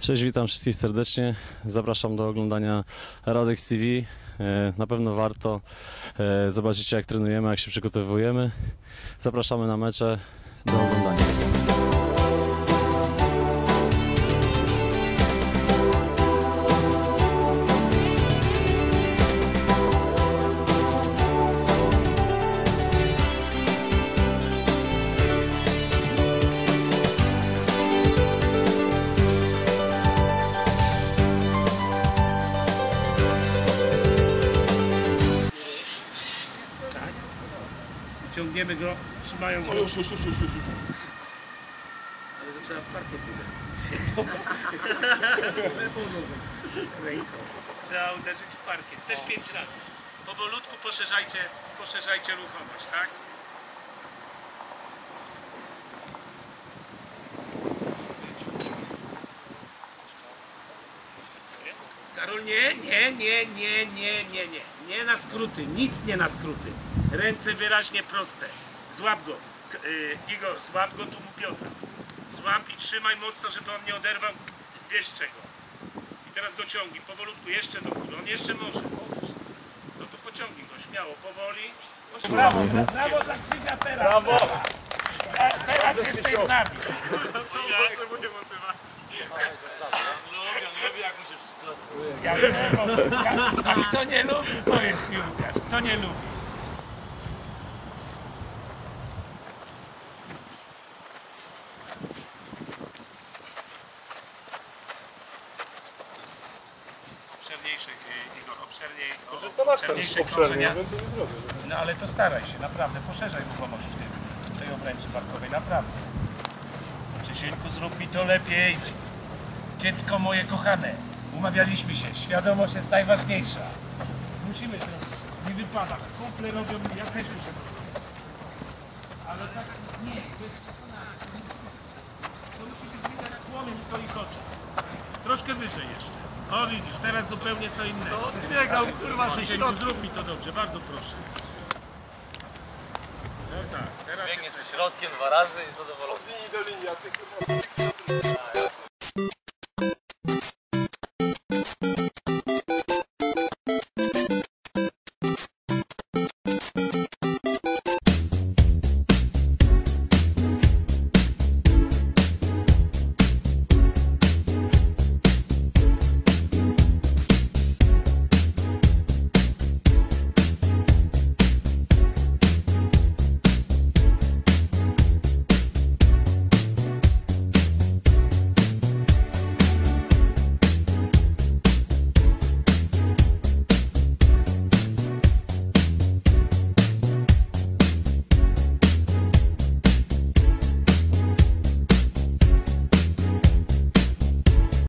Cześć, witam wszystkich serdecznie. Zapraszam do oglądania Radex TV. E, Na pewno warto. E, Zobaczycie jak trenujemy, jak się przygotowujemy. Zapraszamy na mecze. Do oglądania. Ciągniemy go, trzymają go. Już, już, już, już, już. Ale to trzeba w parkiet uderzyć. Trzeba uderzyć w parkiet. Też pięć razy. Powolutku poszerzajcie, poszerzajcie ruchomość, tak? Karol, nie, nie, nie, nie, nie, nie, nie. Nie na skróty, nic nie na skróty. Ręce wyraźnie proste. Złap go. K- y, Igor, złap go tu mu biodra. Złap i trzymaj mocno, żeby on nie oderwał wiesz czego. I teraz go ciągnij, powolutku, jeszcze do góry. On jeszcze może. No to pociągnij go, śmiało, powoli. Brawo, brawo dla Krzysia teraz. Brawo. Teraz jesteś z nami. Ja nie mogę. A kto nie lubi, powiedz mi Łukasz, kto nie lubi? Obszerniejszych, y, Igor, obszerniej, obszerniejsze krążenia. No ale to staraj się, naprawdę, poszerzaj ruchomość w tym, w tej obręczy barkowej, naprawdę. Czesieńku, zrób mi to lepiej. Dziecko moje kochane, umawialiśmy się, świadomość jest najważniejsza. Musimy to, nie wypada. Kumple robią, ja też muszę. Ale tak, nie, to jest przekonane. To musi być widać jak płomień w twoich oczach. Troszkę wyżej jeszcze. O widzisz, teraz zupełnie co innego. Biegał, kurwa, że Czesieńku, zrób mi to dobrze, bardzo proszę. No tak, teraz Biegnie ze środkiem dwa razy i zadowolony. Linii do linii, a ty kurwa...